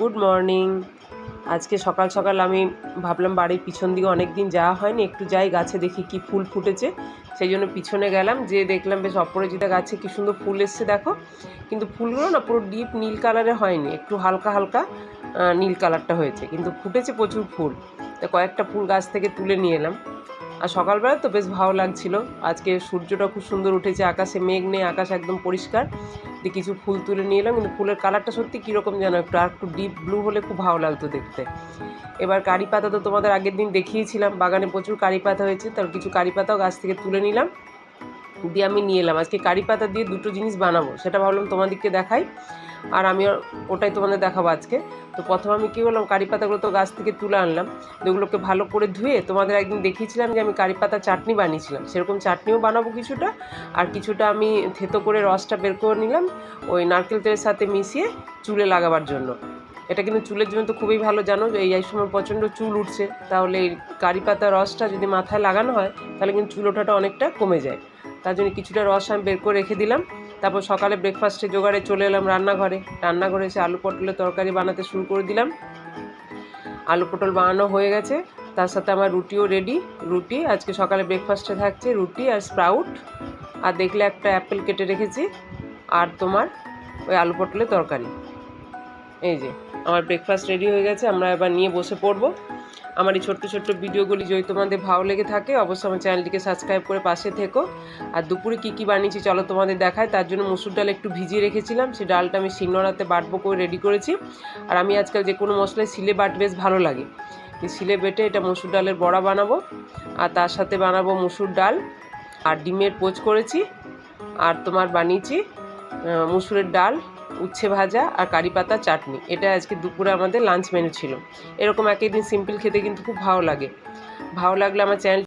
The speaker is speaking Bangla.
Good morning. আজকে সকাল সকাল আমি ভাবলাম বাড়ির পিছন দিকে অনেক দিন যাওয়া হয়নি, একটু যাই গাছে দেখি কি ফুল ফুটেছে। সেই জন্য পিছনে গেলাম যে দেখলাম বেশ অপরাজিতা গাছে কি সুন্দর ফুল এসছে, দেখো। কিন্তু ফুলগুলো না পুরো ডিপ নীল কালারে হয়নি, একটু হালকা হালকা নীল কালারটা হয়েছে। কিন্তু ফুটেছে প্রচুর ফুল। তো কয়েকটা ফুল গাছ থেকে তুলে নিয়ে এলাম। আর সকালবেলা তো বেশ ভালো লাগছিল। আজকে সূর্যটা খুব সুন্দর উঠেছে, আকাশে মেঘ নেই, আকাশ একদম পরিষ্কার। দিয়ে কিছু ফুল তুলে নিয়ে এলাম, কিন্তু ফুলের কালারটা সত্যি কীরকম যেন একটু, আর একটু ডিপ ব্লু হলে খুব ভালো লাগতো দেখতে। এবার কারি পাতা তো তোমাদের আগের দিন দেখিয়েছিলাম, বাগানে প্রচুর কারি পাতা হয়েছে তার কিছু কারি পাতাও গাছ থেকে তুলে নিলাম। দিয়ে আমি নিয়ে এলাম। আজকে কারি পাতা দিয়ে দুটো জিনিস বানাবো, সেটা ভাবলাম তোমাদেরকে দেখাই। আর আমি ওটাই তোমাদের দেখাবো আজকে। তো প্রথমে আমি কী বললাম কারি পাতাগুলো তো গাছ থেকে তুলে আনলাম। ওগুলোকে ভালো করে ধুয়ে তোমাদের একদিন দেখিয়েছিলাম যে আমি কারি পাতা চাটনি বানিয়েছিলাম। সেরকম চাটনিও বানাবো কিছুটা। আর কিছুটা আমি থেতো করে রসটা বের করে নিলাম, ওই নারকেল তেলের সাথে মিশিয়ে চুলে লাগাবার জন্য। এটা কিন্তু চুলের জন্য তো খুবই ভালো, জানো? যে এই সময় প্রচণ্ড চুল উঠছে। তাহলে এই কারি পাতা রসটা যদি মাথায় লাগানো হয়, তাহলে কিন্তু চুল ওঠাটা অনেকটা কমে যায়। তার জন্য কিছুটা রস আমি বের করে রেখে দিলাম। তারপর সকালে ব্রেকফাস্টে জোগাড়ে চলে এলাম রান্নাঘরে। রান্নাঘরে এসে আলু পটলের তরকারি বানাতে শুরু করে দিলাম। আলু পটল বানানো হয়ে গেছে। তার সাথে আমার রুটিও রেডি রুটি, আজকে সকালে ব্রেকফাস্টে থাকছে রুটি আর স্প্রাউট আর দেখলে একটা অ্যাপেল কেটে রেখেছি। আর তোমার ওই আলু পটলের তরকারি। এই যে, আমার ব্রেকফাস্ট রেডি হয়ে গেছে। আমরা এবার নিয়ে বসে পড়ব। আমার এই ছোট্ট ছোট্ট ভিডিওগুলি যদি তোমাদের ভালো লেগে থাকে, অবশ্যই আমার চ্যানেলটিকে সাবস্ক্রাইব করে পাশে থেকো। আর দুপুরে কী কী বানিয়েছি চলো তোমাদের দেখায় তার জন্য মুসুর ডাল একটু ভিজিয়ে রেখেছিলাম সেই ডালটা আমি শিলনোড়াতে বাটবো করে রেডি করেছি। আর আমি আজকাল যে কোনো মশলায় শিলে বাট বেশ ভালো লাগে। শিলে বেটে এটা মসুর ডালের বড়া বানাবো। আর তার সাথে বানাবো মুসুর ডাল। আর ডিমের পোচ করেছি। আর তোমার বানিয়েছি মুসুরের ডাল। উচ্ছে ভাজা আর কারি পাতা চাটনি। এটা আজকে দুপুরে আমাদের লাঞ্চ মেনু ছিল। এরকম একই দিন সিম্পল খেতে কিন্তু খুব ভালো লাগে। ভালো লাগলে আমার চ্যানেল